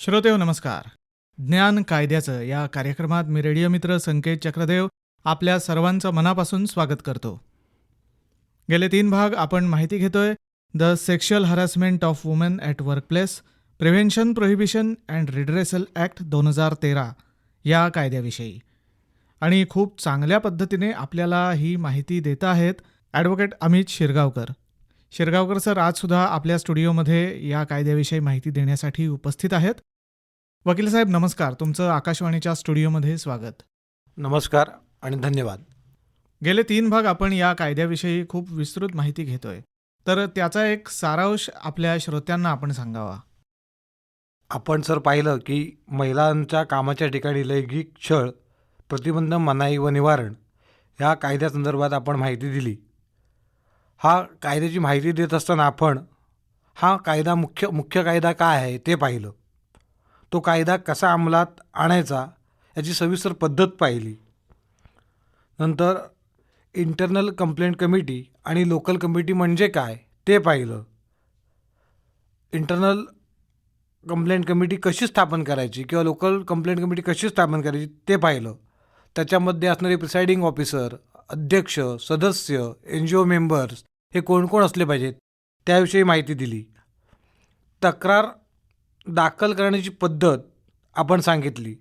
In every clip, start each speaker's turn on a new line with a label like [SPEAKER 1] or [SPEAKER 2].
[SPEAKER 1] श्रोतेव नमस्कार. ज्ञान कायद्याचं या कार्यक्रमात मी रेडिओ मित्र संकेत चक्रदेव आपल्या सर्वांचं मनापासून स्वागत करतो. गेले तीन भाग आपण माहिती घेतोय. The sexual harassment of women at workplace prevention prohibition and redressal act दोन हजार तेरा या कायद्याविषयी. आणि खूप चांगल्या पद्धतीने आपल्याला ही माहिती देत आहेत ॲडव्होकेट अमित शिरगावकर. शिरगावकर सर आजसुद्धा आपल्या स्टुडिओमध्ये या कायद्याविषयी माहिती देण्यासाठी उपस्थित आहेत. वकील साहेब नमस्कार. तुमचं आकाशवाणीच्या स्टुडिओमध्ये स्वागत.
[SPEAKER 2] नमस्कार आणि धन्यवाद.
[SPEAKER 1] गेले तीन भाग आपण या कायद्याविषयी खूप विस्तृत माहिती घेतोय. तर त्याचा एक सारांश आपल्या श्रोत्यांना आपण सांगावा.
[SPEAKER 2] आपण सर पाहिलं की महिलांच्या कामाच्या ठिकाणी लैंगिक छळ प्रतिबंध मनाई व निवारण ह्या कायद्यासंदर्भात आपण माहिती दिली. हा कायद्याची माहिती देत असताना आपण हा कायदा मुख्य मुख्य कायदा काय आहे ते पाहिलं. तो कायदा कसा अंमलात आणायचा याची सविस्तर पद्धत पाहिली. नंतर इंटरनल कंप्लेंट कमिटी आणि लोकल कमिटी म्हणजे काय ते पाहिलं. इंटरनल कंप्लेंट कमिटी कशी स्थापन करायची किंवा लोकल कंप्लेंट कमिटी कशी स्थापन करायची ते पाहिलं. त्याच्यामध्ये असणारे प्रिसाइडिंग ऑफिसर अध्यक्ष सदस्य एन जी ओ मेंबर्स हे कोण कोण असले पाहिजेत? त्याविषयी माहिती दिली. तक्रार दाखल करण्याची पद्धत आपण सांगितली.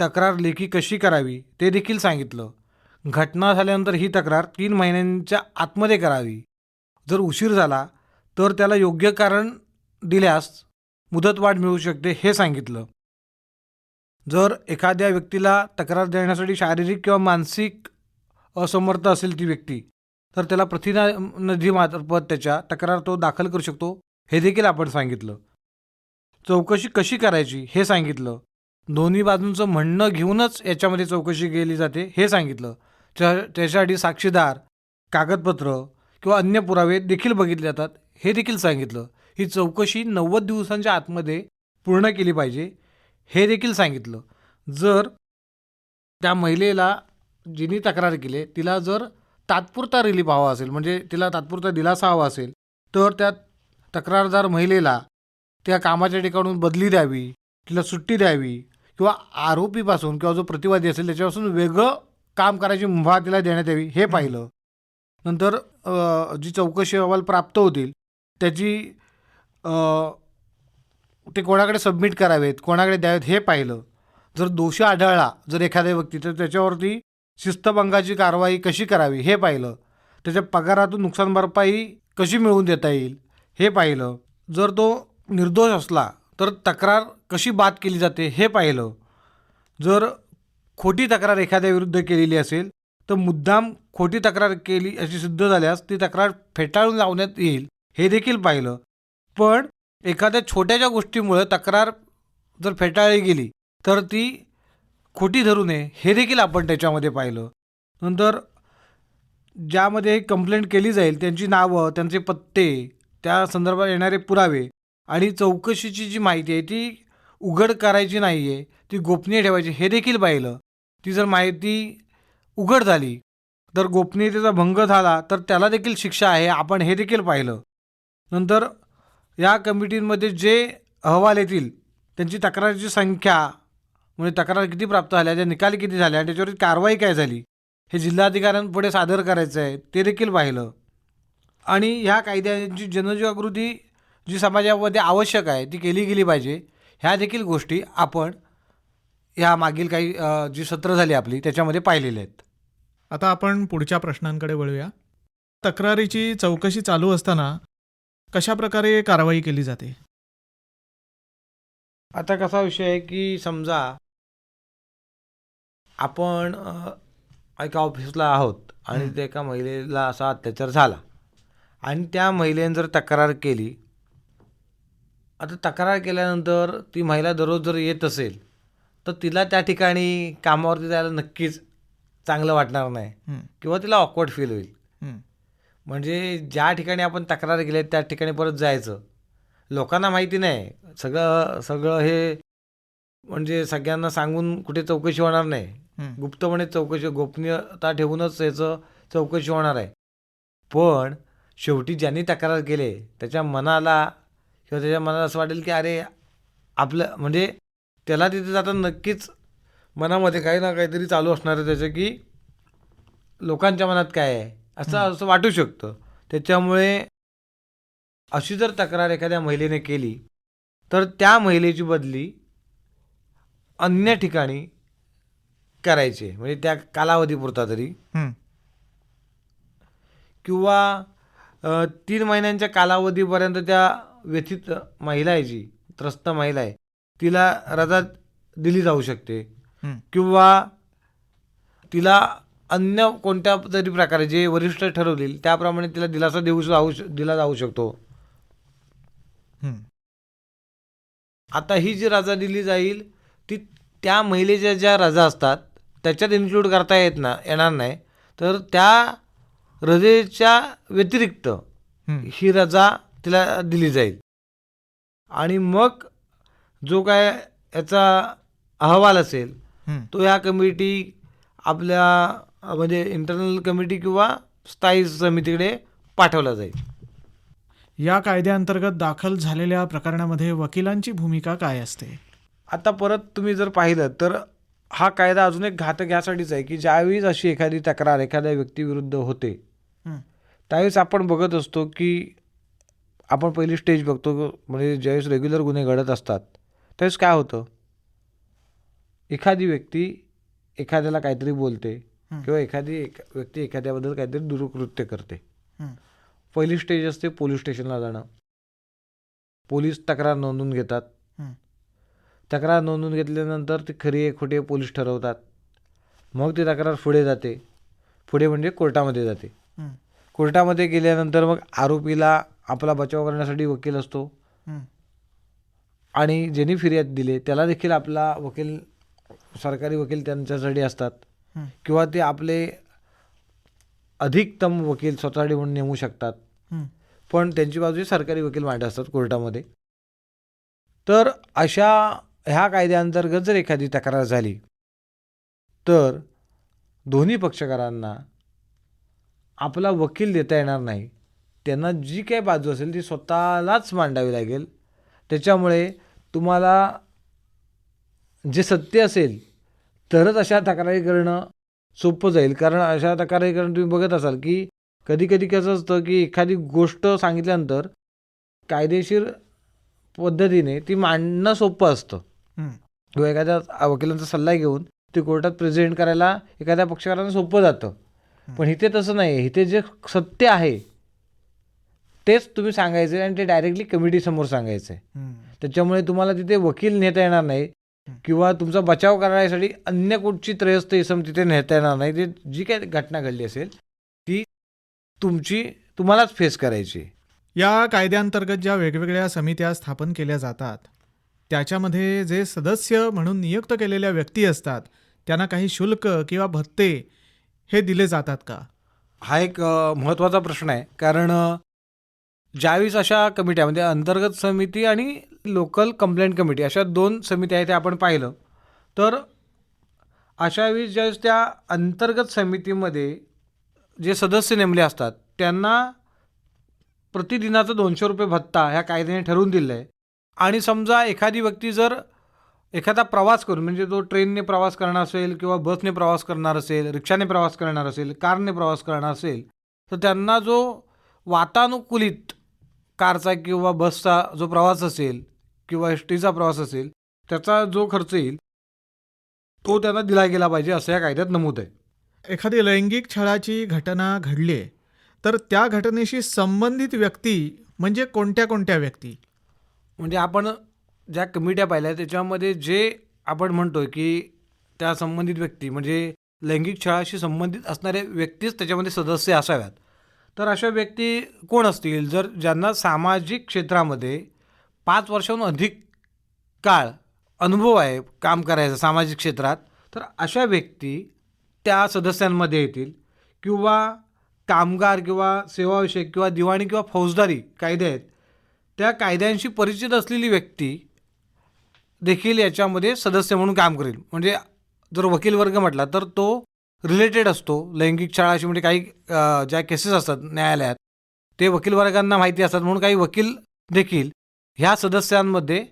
[SPEAKER 2] तक्रार लेखी कशी करावी ते देखील सांगितलं. घटना झाल्यानंतर ही तक्रार तीन महिन्यांच्या आतमध्ये करावी. जर उशीर झाला तर त्याला योग्य कारण दिल्यास मुदतवाढ मिळू शकते हे सांगितलं. जर एखाद्या व्यक्तीला तक्रार देण्यासाठी शारीरिक किंवा मानसिक असमर्थ असेल ती व्यक्ती तर त्याला प्रतिनिधीमार्फत त्याच्या तक्रार तो दाखल करू शकतो हे देखील आपण सांगितलं. चौकशी कशी करायची हे सांगितलं. दोन्ही बाजूंचं म्हणणं घेऊनच याच्यामध्ये चौकशी केली जाते हे सांगितलं. त्या त्याच्यासाठी साक्षीदार कागदपत्र किंवा अन्य पुरावे देखील बघितले जातात हे देखील सांगितलं. ही चौकशी नव्वद दिवसांच्या आतमध्ये पूर्ण केली पाहिजे हे देखील सांगितलं. जर त्या महिलेला जिने तक्रार केली तिला जर तात्पुरता रिलीफ हवा असेल म्हणजे तिला तात्पुरता दिलासा हवा असेल तर त्या तक्रारदार महिलेला त्या कामाच्या ठिकाणून बदली द्यावी तिला सुट्टी द्यावी किंवा आरोपीपासून किंवा जो प्रतिवादी असेल त्याच्यापासून वेगळं काम करायची मुभा तिला देण्यात यावी हे पाहिलं. नंतर जी चौकशी अहवाल प्राप्त होतील त्याची ते कोणाकडे सबमिट करावेत कोणाकडे द्यावेत हे पाहिलं. जर दोषी आढळला जर एखाद्या व्यक्ती तर त्याच्यावरती शिस्तभंगाची कारवाई कशी करावी हे पाहिलं. त्याच्या पगारातून नुकसान भरपाई कशी मिळवून देता येईल हे पाहिलं. जर तो निर्दोष असला तर तक्रार कशी बाद केली जाते हे पाहिलं. जर खोटी तक्रार एखाद्या विरुद्ध केलेली असेल तर मुद्दाम खोटी तक्रार केली अशी सिद्ध झाल्यास ती तक्रार फेटाळून लावण्यात येईल हे देखील पाहिलं. पण एखाद्या छोट्याच्या गोष्टीमुळे तक्रार जर फेटाळली गेली तर ती खोटी धरू नये हे देखील आपण त्याच्यामध्ये पाहिलं. नंतर ज्यामध्ये कंप्लेंट केली जाईल त्यांची नावं त्यांचे पत्ते त्या संदर्भात येणारे पुरावे आणि चौकशीची जी माहिती आहे ती उघड करायची नाही आहे ती गोपनीय ठेवायची हे देखील पाहिलं. ती जर माहिती उघड झाली तर गोपनीयतेचा भंग झाला तर त्याला देखील शिक्षा आहे आपण हे देखील पाहिलं. नंतर या कमिटींमध्ये जे अहवाल येतील त्यांची तक्रारीची संख्या म्हणजे तक्रार किती प्राप्त झाल्या त्या निकाल किती झाल्या आणि त्याच्यावर कारवाई काय झाली? हे जिल्हाधिकाऱ्यांपुढे सादर करायचं आहे ते देखील पाहिलं. आणि ह्या कायद्यांची जनजागृती जी समाजामध्ये आवश्यक आहे ती केली गेली पाहिजे. ह्या देखील गोष्टी आपण ह्या मागील काही जी सत्र झाली आपली त्याच्यामध्ये पाहिलेल्या आहेत.
[SPEAKER 1] आता आपण पुढच्या प्रश्नांकडे वळूया. तक्रारीची चौकशी चालू असताना कशा प्रकारे कारवाई केली जाते?
[SPEAKER 2] आता कसा विषय आहे की समजा आपण एका ऑफिसला आहोत आणि. त्या एका महिलेला असा अत्याचार झाला. आणि त्या महिलेने जर तक्रार केली आता तक्रार केल्यानंतर ती महिला दररोज जर येत असेल तर तिला त्या ठिकाणी कामावरती जायला नक्कीच चांगलं वाटणार नाही किंवा तिला ऑकवर्ड फील होईल. म्हणजे ज्या ठिकाणी आपण तक्रार केली त्या ठिकाणी परत जायचं. लोकांना माहिती नाही. सगळं सगळं हे म्हणजे सगळ्यांना सांगून कुठे चौकशी होणार नाही. गुप्तपणे चौकशी गोपनीयता ठेवूनच याचं चौकशी होणार आहे. पण शेवटी ज्यांनी तक्रार केली त्याच्या मनाला किंवा त्याच्या मनाला असं वाटेल की अरे आपलं म्हणजे त्याला तिथे जाताना नक्कीच मनामध्ये काही ना काहीतरी चालू असणार आहे त्याचं की लोकांच्या मनात काय आहे असं असं वाटू शकतं. त्याच्यामुळे अशी जर तक्रार एखाद्या महिलेने केली तर त्या महिलेची बदली अन्य ठिकाणी करायची. म्हणजे त्या कालावधीपुरता तरी
[SPEAKER 1] हं,
[SPEAKER 2] किंवा तीन महिन्यांच्या कालावधीपर्यंत त्या व्यथित महिला आहे जी त्रस्त महिला आहे तिला रजा दिली जाऊ शकते. किंवा तिला अन्य कोणत्या तरी प्रकारे जे वरिष्ठ ठरवतील त्याप्रमाणे तिला दिलासा देऊ जाऊ दिला जाऊ शकतो. आता ही जी रजा दिली जाईल ती त्या महिलेच्या ज्या रजा असतात त्याच्यात इन्क्लूड करता येत ना येणार नाही तर त्या रजेच्या व्यतिरिक्त
[SPEAKER 1] हं.
[SPEAKER 2] रजा तिला दिली जाईल आणि मग जो काय याचा अहवाल असेल. तो या कमिटी आपल्या म्हणजे इंटरनल कमिटी किंवा स्थायी समितीकडे पाठवला जाईल
[SPEAKER 1] या कायद्याअंतर्गत दाखल झालेल्या प्रकरणामध्ये वकिलांची भूमिका काय असते
[SPEAKER 2] आता परत तुम्ही जर पाहिलं तर हा कायदा अजून एक घातक यासाठीच आहे की ज्यावेळीच अशी एखादी तक्रार एखाद्या व्यक्तीविरुद्ध होते. त्यावेळेस आपण बघत असतो की आपण पहिली स्टेज बघतो म्हणजे ज्यावेळेस रेग्युलर गुन्हे घडत असतात त्यावेळेस काय होतं एखादी व्यक्ती एखाद्याला काहीतरी बोलते. किंवा एखादी एक व्यक्ती एखाद्याबद्दल काहीतरी दुरुकृत्य करते. पहिली स्टेज असते पोलीस स्टेशनला जाणं पोलीस तक्रार नोंदवून घेतात. तक्रार नोंदवून घेतल्यानंतर ती खरी आहे खोटी आहे पोलीस ठरवतात मग ती तक्रार पुढे जाते पुढे म्हणजे कोर्टामध्ये जाते. कोर्टामध्ये गेल्यानंतर मग आरोपीला आपला बचाव करण्यासाठी वकील असतो. आणि ज्यांनी फिर्याद दिली त्याला देखील आपला वकील सरकारी वकील त्यांच्यासाठी असतात. किंवा ते आपले अधिकतम वकील स्वतःसाठी म्हणून नेमू शकतात. पण त्यांची बाजू सरकारी वकील मांडत असतात कोर्टामध्ये तर अशा ह्या कायद्याअंतर्गत जर एखादी तक्रार झाली तर दोन्ही पक्षकारांना आपला वकील देता येणार नाही. त्यांना जी काही बाजू असेल ती स्वतःलाच मांडावी लागेल. त्याच्यामुळे तुम्हाला जे सत्य असेल तरच अशा तक्रारी करणं सोपं जाईल. कारण अशा तक्रारी करणं तुम्ही बघत असाल की कधी कधी कसं असतं की एखादी गोष्ट सांगितल्यानंतर कायदेशीर पद्धतीने ती मांडणं सोपं असतं. किंवा एखाद्या वकिलांचा सल्ला घेऊन ते कोर्टात प्रेझेंट करायला एखाद्या पक्षकारांना सोपं जातं. पण इथे तसं नाही इथे जे सत्य आहे तेच तुम्ही सांगायचं आणि ते डायरेक्टली कमिटीसमोर सांगायचं आहे. त्याच्यामुळे तुम्हाला तिथे वकील नेता येणार नाही किंवा तुमचा बचाव करण्यासाठी अन्य कुठची त्रयस्थ इसम तिथे नेता येणार नाही. ते जी काही घटना घडली असेल ती तुमची तुम्हालाच फेस करायची.
[SPEAKER 1] या कायद्याअंतर्गत ज्या वेगवेगळ्या समित्या स्थापन केल्या जातात त्याच्यामध्ये जे सदस्य म्हणून नियुक्त केलेल्या व्यक्ती असतात त्यांना काही शुल्क किंवा भत्ते हे दिले जातात का?
[SPEAKER 2] हा एक महत्त्वाचा प्रश्न आहे. कारण ज्यावेळेस अशा कमिट्या म्हणजे अंतर्गत समिती आणि लोकल कंप्लेंट कमिटी अशा दोन समित्या आहेत त्या आपण पाहिलं तर अशा वेळेस ज्यावेळेस त्या अंतर्गत समितीमध्ये जे सदस्य नेमले असतात त्यांना प्रतिदिनाचा दोनशे रुपये भत्ता ह्या कायद्याने ठरवून दिलं आहे आणि समजा एखादी व्यक्ती जर एखादा प्रवास करून म्हणजे तो ट्रेनने प्रवास करणार असेल किंवा बसने प्रवास करणार असेल रिक्षाने प्रवास करणार असेल कारने प्रवास करणार असेल तर त्यांना जो वातानुकूलित कारचा किंवा बसचा जो प्रवास असेल किंवा एस टीचा प्रवास असेल त्याचा जो खर्च येईल तो त्यांना दिला गेला पाहिजे असं या कायद्यात नमूद आहे.
[SPEAKER 1] एखादी लैंगिक छळाची घटना घडली आहे तर त्या घटनेशी संबंधित व्यक्ती म्हणजे कोणत्या कोणत्या व्यक्ती?
[SPEAKER 2] म्हणजे आपण ज्या कमिट्या पाहिल्या त्याच्यामध्ये जे आपण म्हणतो की त्या संबंधित व्यक्ती म्हणजे लैंगिक छळाशी संबंधित असणारे व्यक्तीच त्याच्यामध्ये सदस्य असाव्यात. तर अशा व्यक्ती कोण असतील? जर ज्यांना सामाजिक क्षेत्रामध्ये पाच वर्षाहून अधिक काळ अनुभव आहे काम करायचा सामाजिक क्षेत्रात तर अशा व्यक्ती त्या सदस्यांमध्ये येतील किंवा कामगार किंवा सेवाविषयक किंवा दिवाणी किंवा फौजदारी कायदे आहेत त्या कायद्यांशी परिचित असलेली व्यक्ती देखील याच्यामध्ये सदस्य म्हणून काम करेल. म्हणजे जर वकील वर्ग म्हटला तर तो रिलेटेड असतो. लैंगिक छळाशी म्हणजे काही ज्या केसेस असतात न्यायालयात ते वकील वर्गांना माहिती असतात म्हणून काही वकील देखील ह्या सदस्यांमध्ये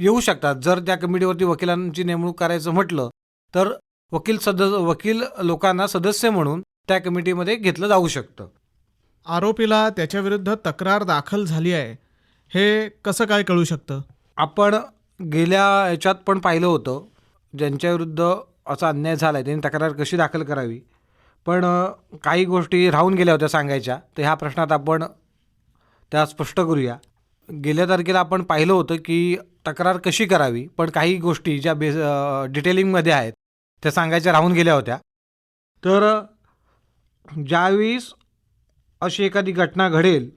[SPEAKER 2] येऊ शकतात. जर त्या कमिटीवरती वकिलांची नेमणूक करायचं म्हटलं तर वकील सदस्य वकील लोकांना सदस्य म्हणून त्या कमिटीमध्ये घेतलं जाऊ शकतं.
[SPEAKER 1] आरोपीला त्याच्याविरुद्ध तक्रार दाखल झाली आहे. हे कसं काय कळू शकतं?
[SPEAKER 2] आपण गेल्या याच्यात पण पाहिलं होतं ज्यांच्याविरुद्ध असा अन्याय झाला आहे त्यांनी तक्रार कशी दाखल करावी? पण काही गोष्टी राहून गेल्या होत्या सांगायच्या तर ह्या प्रश्नात आपण त्या स्पष्ट करूया. गेल्या तारखेला आपण पाहिलं होतं की तक्रार कशी करावी पण काही गोष्टी ज्या बेस डिटेलिंगमध्ये आहेत त्या सांगायच्या राहून गेल्या होत्या. तर ज्यावेळीस ज्यावेळेस अशी एखादी घटना घडेल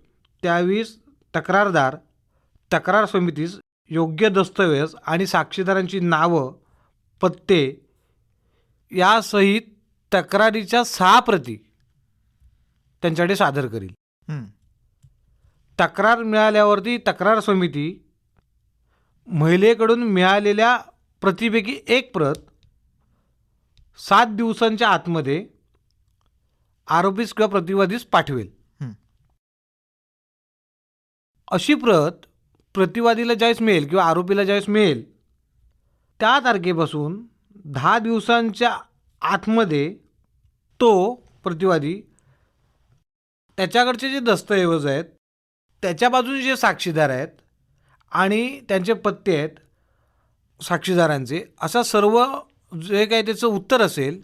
[SPEAKER 2] त्यावेळेस तक्रारदार तक्रार समितीस योग्य दस्तऐवज आणि साक्षीदारांची नावं पत्ते यासहित तक्रारीच्या सहा प्रती त्यांच्याकडे सादर करील. तक्रार मिळाल्यावरती तक्रार समिती महिलेकडून मिळालेल्या प्रतिपैकी एक प्रत सात दिवसांच्या आतमध्ये आरोपीस किंवा प्रतिवादीस पाठवेल. अशी प्रत प्रतिवादीला ज्यावेळेस मिळेल किंवा आरोपीला ज्यावेळेस मिळेल त्या तारखेपासून दहा दिवसांच्या आतमध्ये तो प्रतिवादी त्याच्याकडचे जे दस्तऐवज आहेत त्याच्या बाजूने जे साक्षीदार आहेत आणि त्यांचे पत्ते आहेत साक्षीदारांचे असा सर्व जे काही त्याचं उत्तर असेल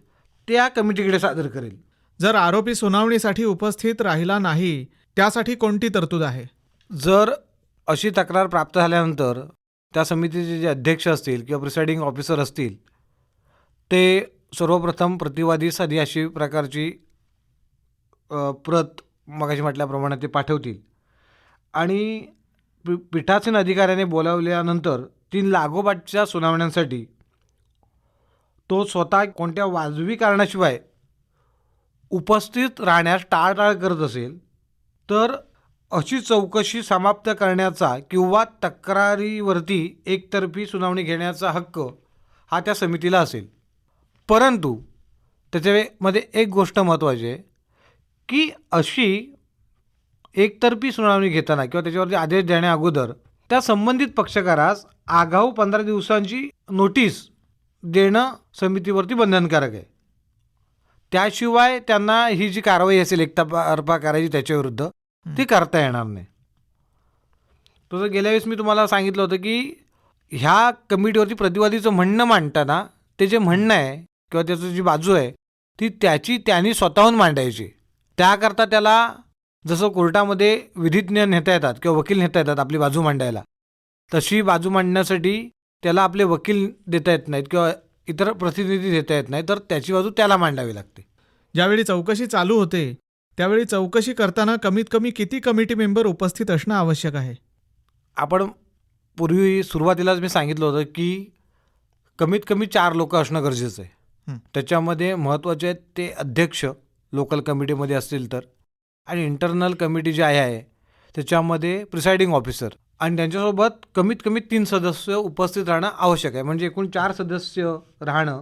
[SPEAKER 2] ते या कमिटीकडे सादर करेल.
[SPEAKER 1] जर आरोपी सुनावणीसाठी उपस्थित राहिला नाही त्यासाठी कोणती तरतूद आहे?
[SPEAKER 2] जर अशी तक्रार प्राप्त झाल्यानंतर त्या समितीचे जे अध्यक्ष असतील किंवा प्रिसाइडिंग ऑफिसर असतील ते सर्वप्रथम प्रतिवादीसाठी अशी प्रकारची प्रत मगाशी म्हटल्याप्रमाणे ते पाठवतील. आणि पी पीठासीन अधिकाऱ्याने बोलावल्यानंतर तीन लागोपाठच्या सुनावण्यांसाठी तो स्वतः कोणत्या वाजवी कारणाशिवाय उपस्थित राहण्यास टाळटाळ करत असेल तर अशी चौकशी समाप्त करण्याचा किंवा तक्रारीवरती एकतर्फी सुनावणी घेण्याचा हक्क हा त्या समितीला असेल. परंतु त्याच्यामध्ये एक गोष्ट महत्त्वाची आहे की अशी एकतर्फी सुनावणी घेताना किंवा त्याच्यावरती आदेश देण्याअगोदर त्या संबंधित पक्षकारास आगाऊ पंधरा दिवसांची नोटीस देणं समितीवरती बंधनकारक आहे. त्याशिवाय त्यांना ही जी कारवाई असेल एकतर्फा करायची त्याच्याविरुद्ध ती करता येणार नाही. तसं गेल्या वेळेस मी तुम्हाला सांगितलं होतं की ह्या कमिटीवरती प्रतिवादीचं म्हणणं मांडताना ते जे म्हणणं आहे किंवा त्याचं जी बाजू आहे ती त्याची त्यांनी स्वतःहून मांडायची. त्याकरता त्याला जसं कोर्टामध्ये विधिज्ञ नेता येतात किंवा वकील नेता येतात आपली बाजू मांडायला तशी बाजू मांडण्यासाठी त्याला आपले वकील देता येत नाहीत किंवा इतर प्रतिनिधी देता येत नाही तर त्याची बाजू त्याला मांडावी लागते.
[SPEAKER 1] ज्यावेळी चौकशी चालू होते त्यावेळी चौकशी करताना कमीत कमी किती कमिटी मेंबर उपस्थित असणं आवश्यक आहे?
[SPEAKER 2] आपण पूर्वी सुरुवातीलाच मी सांगितलं होतं की कमीत कमी चार लोक असणं गरजेचं आहे.
[SPEAKER 1] हं.
[SPEAKER 2] त्याच्यामध्ये महत्त्वाचे आहेत ते अध्यक्ष लोकल कमिटीमध्ये असतील तर. आणि इंटरनल कमिटी जी आहे त्याच्यामध्ये प्रिसाइडिंग ऑफिसर आणि त्यांच्यासोबत कमीत कमी तीन सदस्य उपस्थित राहणं आवश्यक आहे. म्हणजे एकूण चार सदस्य राहणं.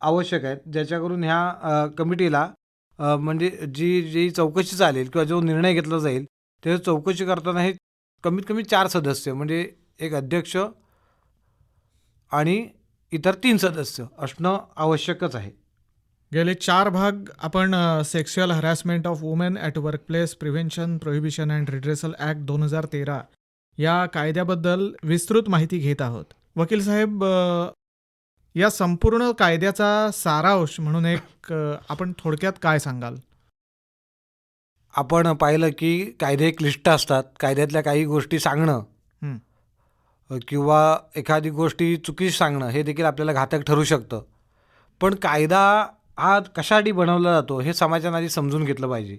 [SPEAKER 2] आवश्यक आहे. ज्याच्याकरून ह्या कमिटीला म्हणजे जी जी चौकशी चालेल किंवा जो निर्णय घेतला जाईल ते चौकशी करताना हे कमीत कमी चार सदस्य म्हणजे एक अध्यक्ष आणि इतर तीन सदस्य असणं आवश्यकच आहे.
[SPEAKER 1] गेले चार भाग आपण sexual harassment of women at workplace prevention prohibition and redressal act दोन हजार तेरा या कायद्याबद्दल विस्तृत माहिती घेत आहोत. वकील साहेब या संपूर्ण कायद्याचा सारांश म्हणून एक आपण थोडक्यात काय सांगाल?
[SPEAKER 2] आपण पाहिलं की कायदे क्लिष्ट असतात. कायद्यातल्या काही गोष्टी सांगणं किंवा एखादी गोष्टी चुकीची सांगणं हे देखील आपल्याला घातक ठरू शकतं. पण कायदा हा कशासाठी बनवला जातो हे समाजाने आधी समजून घेतलं पाहिजे.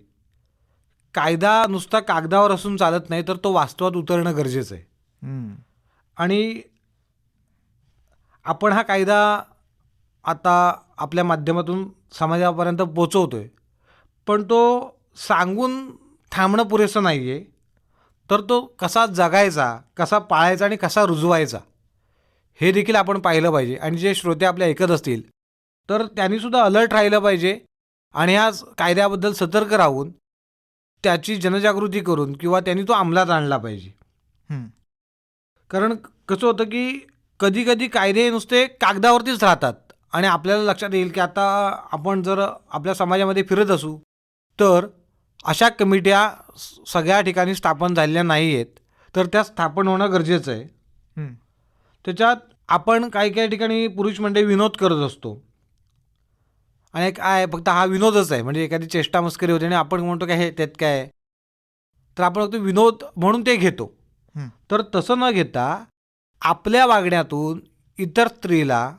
[SPEAKER 2] कायदा नुसता कागदावर असून चालत नाही तर तो वास्तवात उतरणं गरजेचं आहे. आणि आपण हा कायदा आता आपल्या माध्यमातून समाजापर्यंत पोचवतो आहे पण तो सांगून थांबणं पुरेसं नाही आहे तर तो कसा जगायचा कसा पाळायचा आणि कसा रुजवायचा हे देखील आपण पाहिलं पाहिजे. आणि जे श्रोते आपल्या ऐकत असतील तर त्यांनीसुद्धा अलर्ट राहिलं पाहिजे. आणि ह्या कायद्याबद्दल सतर्क राहून त्याची जनजागृती करून किंवा त्यांनी तो अंमलात आणला पाहिजे. कारण कसं होतं की कधी कधी कायदे नुसते कागदावरतीच राहतात आणि आपल्याला लक्षात येईल की आता आपण जर आपल्या समाजामध्ये फिरत असू तर अशा कमिट्या सगळ्या ठिकाणी स्थापन झालेल्या नाही आहेत तर त्या स्थापन होणं गरजेचं आहे. त्याच्यात आपण काही काही ठिकाणी पुरुष मंडळी विनोद करत असतो आणि काय फक्त हा विनोदच आहे म्हणजे एखादी चेष्टा मस्करी होते आणि आपण म्हणतो काय हे त्यात काय? तर आपण फक्त विनोद म्हणून ते घेतो
[SPEAKER 1] हं.
[SPEAKER 2] तर तसं न घेता आपल्या वागण्यातून इतर स्त्रीला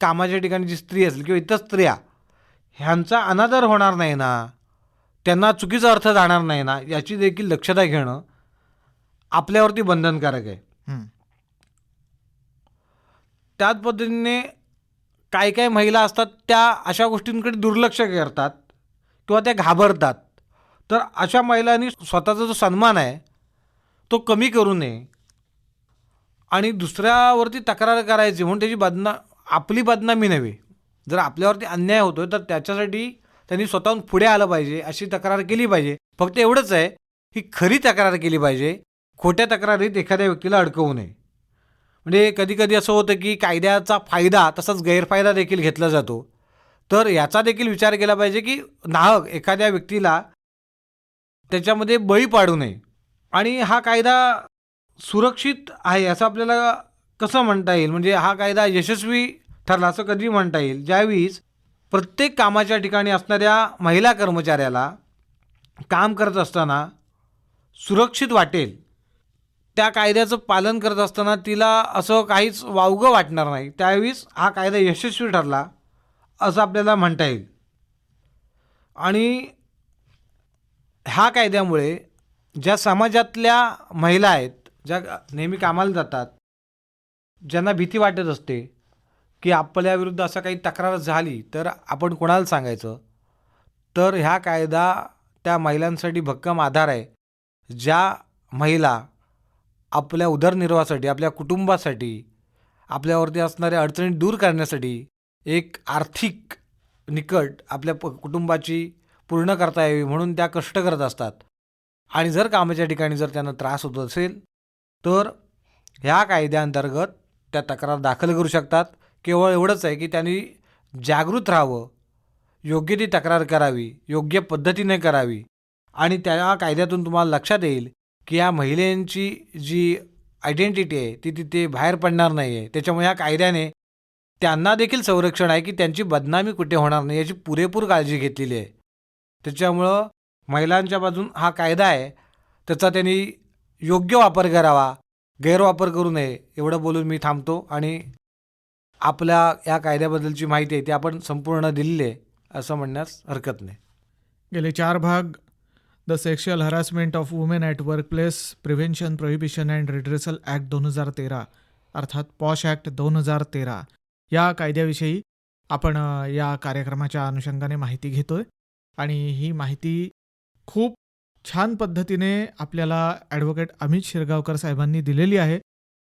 [SPEAKER 2] कामाच्या ठिकाणी जी स्त्री असेल किंवा इतर स्त्रिया ह्यांचा अनादर होणार नाही ना त्यांना चुकीचा अर्थ जाणार नाही ना याची देखील दक्षता घेणं आपल्यावरती बंधनकारक आहे. त्याच पद्धतीने काही काही महिला असतात त्या अशा गोष्टींकडे दुर्लक्ष करतात किंवा त्या घाबरतात. तर अशा महिलांनी स्वतःचा जो सन्मान आहे तो कमी करू नये. आणि दुसऱ्यावरती तक्रार करायची म्हणून त्याची बदना आपली बदनामी नव्हे. जर आपल्यावरती अन्याय होतो तर त्याच्यासाठी त्यांनी स्वतःहून पुढे आलं पाहिजे अशी तक्रार केली पाहिजे. फक्त एवढंच आहे की खरी तक्रार केली पाहिजे. खोट्या तक्रारीत एखाद्या व्यक्तीला अडकवू नये. म्हणजे कधीकधी असं होतं की कायद्याचा फायदा तसाच गैरफायदा देखील घेतला जातो. तर याचा देखील विचार केला पाहिजे की नाहक एखाद्या व्यक्तीला त्याच्यामध्ये बळी पाडू नये. आणि हा कायदा सुरक्षित आहे असं आपल्याला कसं म्हणता येईल? म्हणजे हा कायदा यशस्वी ठरला असं कधी म्हणता येईल? ज्यावेळीस प्रत्येक कामाच्या ठिकाणी असणाऱ्या महिला कर्मचाऱ्याला काम करत असताना सुरक्षित वाटेल त्या कायद्याचं पालन करत असताना तिला असं काहीच वावगं वाटणार नाही. त्यावेळीस हा कायदा यशस्वी ठरला असं आपल्याला म्हणता येईल. आणि ह्या कायद्यामुळे ज्या समाजातल्या महिला आहेत ज्या नेहमी कामाला जातात ज्यांना भीती वाटत असते की आपल्याविरुद्ध असं काही तक्रार झाली तर आपण कोणाला सांगायचं? तर ह्या कायदा त्या महिलांसाठी भक्कम आधार आहे ज्या महिला आपल्या उदरनिर्वाहासाठी आपल्या कुटुंबासाठी आपल्यावरती असणाऱ्या अडचणी दूर करण्यासाठी एक आर्थिक निकट आपल्या प कुटुंबाची पूर्ण करता यावी म्हणून त्या कष्ट करत असतात. आणि जर कामाच्या ठिकाणी जर त्यांना त्रास होत असेल तर ह्या कायद्याअंतर्गत त्या तक्रार दाखल करू शकतात. केवळ एवढंच आहे की त्यांनी जागृत राहावं. योग्य ती तक्रार करावी योग्य पद्धतीने करावी. आणि त्या कायद्यातून तुम्हाला लक्षात येईल की या महिलेंची जी आयडेंटिटी आहे ती तिथे बाहेर पडणार नाही आहे त्याच्यामुळे या कायद्याने त्यांना देखील संरक्षण आहे की त्यांची बदनामी कुठे होणार नाही याची पुरेपूर काळजी घेतलेली आहे. त्याच्यामुळं महिलांच्या बाजून हा कायदा आहे. त्याचा त्यांनी योग्य वापर करावा गैरवापर करू नये एवढं बोलून मी थांबतो आणि आपल्या या कायद्याबद्दलची माहिती आहे ती आपण संपूर्ण दिलेली आहे असं म्हणण्यास हरकत नाही.
[SPEAKER 1] गेले चार भाग the sexual harassment of women at workplace prevention prohibition and redressal act दोन हजार तेरा अर्थात पॉश ॲक्ट दोन हजार तेरा. या कायद्याविषयी आपण या कार्यक्रमाच्या अनुषंगाने माहिती घेतो आहे आणि ही माहिती खूप छान पद्धतीने आपल्याला ॲडव्होकेट अमित शिरगावकर साहेबांनी दिलेली आहे.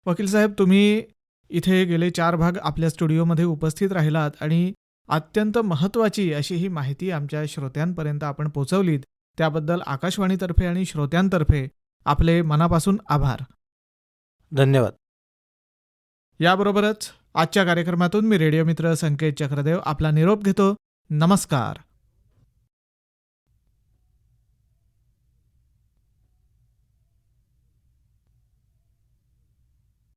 [SPEAKER 1] वकील साहेब तुम्ही इथे गेले चार भाग आपल्या स्टुडिओमध्ये उपस्थित राहिलात आणि अत्यंत महत्त्वाची अशी ही माहिती आमच्या श्रोत्यांपर्यंत आपण पोचवलीत त्याबद्दल आकाशवाणीतर्फे आणि श्रोत्यांतर्फे आपले मनापासून आभार.
[SPEAKER 2] धन्यवाद.
[SPEAKER 1] याबरोबरच आजच्या कार्यक्रमातून मी रेडिओ मित्र संकेत चक्रदेव आपला निरोप घेतो. नमस्कार.